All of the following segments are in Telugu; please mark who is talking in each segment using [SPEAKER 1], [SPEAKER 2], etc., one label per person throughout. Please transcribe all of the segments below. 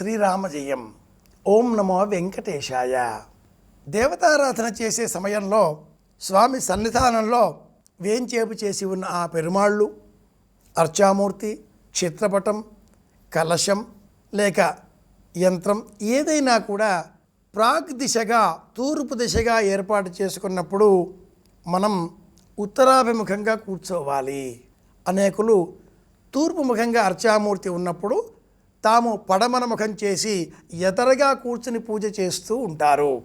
[SPEAKER 1] శ్రీరామజయం. ఓం నమో వెంకటేశాయ. దేవతారాధన చేసే సమయంలో స్వామి సన్నిధానంలో వేంచేపు చేసి ఉన్న ఆ పెరుమాళ్ళు అర్చామూర్తి చిత్రపటం కలశం లేక యంత్రం ఏదైనా కూడా ప్రాగ్ దిశగా తూర్పు దిశగా ఏర్పాటు చేసుకున్నప్పుడు మనం ఉత్తరాభిముఖంగా కూర్చోవాలి. అనేకులు తూర్పు ముఖంగా అర్చామూర్తి ఉన్నప్పుడు తాము పడమన ముఖం చేసి ఎదరగా కూర్చుని పూజ చేస్తూ ఉంటారు.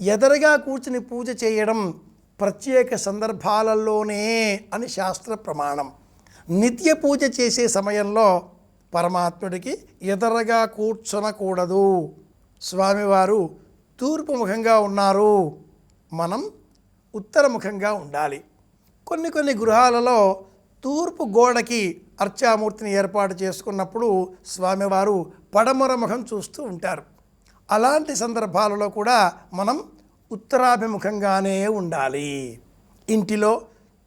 [SPEAKER 1] ఎదరగా కూర్చుని పూజ చేయడం ప్రత్యేక సందర్భాలలోనే అని శాస్త్ర ప్రమాణం. నిత్య పూజ చేసే సమయంలో పరమాత్ముడికి ఎదరగా కూర్చొనకూడదు. స్వామివారు తూర్పు ముఖంగా ఉన్నారు. మనం ఉత్తరముఖంగా ఉండాలి. కొన్ని కొన్ని గృహాలలో తూర్పు గోడకి అర్చామూర్తిని ఏర్పాటు చేసుకున్నప్పుడు స్వామివారు పడమర ముఖం చూస్తూ ఉంటారు. అలాంటి సందర్భాలలో కూడా మనం ఉత్తరాభిముఖంగానే ఉండాలి. ఇంటిలో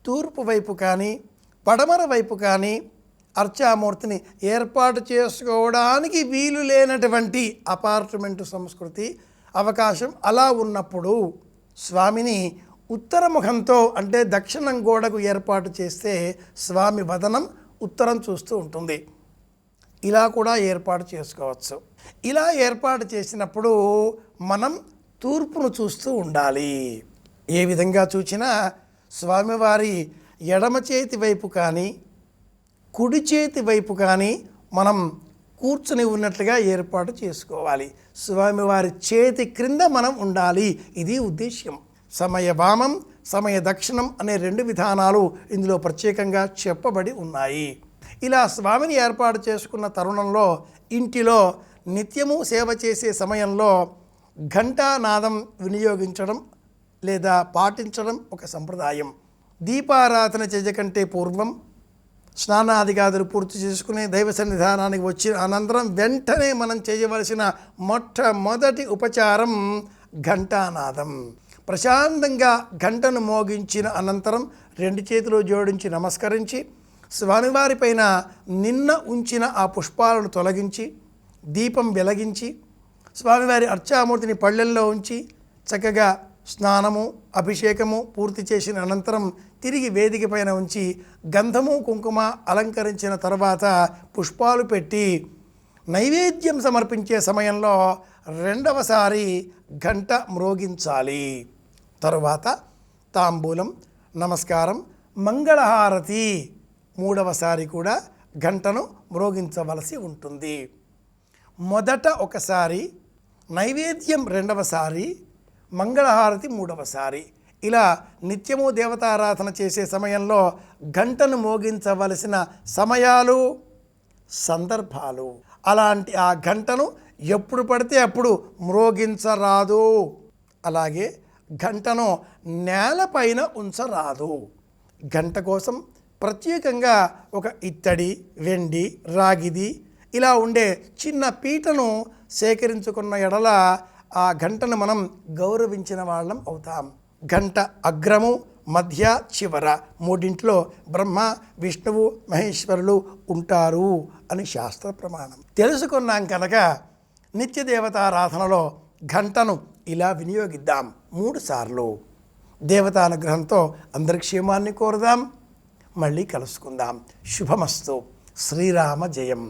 [SPEAKER 1] తూర్పు వైపు కానీ పడమర వైపు కానీ అర్చామూర్తిని ఏర్పాటు చేసుకోవడానికి వీలు లేనటువంటి అపార్ట్మెంటు సంస్కృతి అవకాశం అలా ఉన్నప్పుడు స్వామిని ఉత్తరముఖంతో అంటే దక్షిణం గోడకు ఏర్పాటు చేస్తే స్వామి వదనం ఉత్తరం చూస్తూ ఉంటుంది. ఇలా కూడా ఏర్పాటు చేసుకోవచ్చు. ఇలా ఏర్పాటు చేసినప్పుడు మనం తూర్పును చూస్తూ ఉండాలి. ఏ విధంగా చూసినా స్వామివారి ఎడమ చేతి వైపు కానీ కుడి చేతి వైపు కానీ మనం కూర్చుని ఉన్నట్లుగా ఏర్పాటు చేసుకోవాలి. స్వామివారి చేతి క్రింద మనం ఉండాలి. ఇది ఉద్దేశ్యం. సమయ వామం సమయ దక్షిణం అనే రెండు విధానాలు ఇందులో ప్రత్యేకంగా చెప్పబడి ఉన్నాయి. ఇలా స్వామిని ఏర్పాటు చేసుకున్న తరుణంలో ఇంటిలో నిత్యము సేవ చేసే సమయంలో ఘంటానాదం వినియోగించడం లేదా పాటించడం ఒక సంప్రదాయం. దీపారాధన చేయకంటే పూర్వం స్నానాదిగాదులు పూర్తి చేసుకుని దైవ సన్నిధానానికి వచ్చిన అనంతరం వెంటనే మనం చేయవలసిన మొట్టమొదటి ఉపచారం ఘంటానాదం ప్రశాంతంగా గంటను మోగించిన అనంతరం రెండు చేతులు జోడించి నమస్కరించి స్వామివారిపైన నిన్న ఉంచిన ఆ పుష్పాలను తొలగించి దీపం వెలిగించి స్వామివారి అర్చామూర్తిని పళ్ళెల్లో ఉంచి చక్కగా స్నానము అభిషేకము పూర్తి చేసిన అనంతరం తిరిగి వేదిక పైన ఉంచి గంధము కుంకుమ అలంకరించిన తర్వాత పుష్పాలు పెట్టి నైవేద్యం సమర్పించే సమయంలో రెండవసారి గంట మ్రోగించాలి తరువాత తాంబూలం నమస్కారం మంగళహారతి మూడవసారి కూడా గంటను మ్రోగించవలసి ఉంటుంది. మొదట ఒకసారి నైవేద్యం రెండవసారి మంగళహారతి మూడవసారి ఇలా నిత్యము దేవతారాధన చేసే సమయంలో గంటను మోగించవలసిన సమయాలు సందర్భాలు. అలాంటి ఆ గంటను ఎప్పుడు పడితే అప్పుడు మ్రోగించరాదు. అలాగే గంటను నేలపైన ఉంచరాదు. గంట కోసం ప్రత్యేకంగా ఒక ఇత్తడి వెండి రాగిది ఇలా ఉండే చిన్న పీటను సేకరించుకున్న ఎడల ఆ గంటను మనం గౌరవించిన వాళ్ళం అవుతాం. గంట అగ్రము మధ్య చివర మూడింట్లో బ్రహ్మ విష్ణువు మహేశ్వరులు ఉంటారు అని శాస్త్ర ప్రమాణం. తెలుసుకున్నాం కనుక నిత్య దేవతారాధనలో గంటను ఇలా వినియోగిద్దాం. మూడుసార్లు దేవతానుగ్రహంతో అందరి క్షేమాన్ని కోరుదాం. మళ్ళీ కలుసుకుందాం. శుభమస్తు. శ్రీరామ జయం.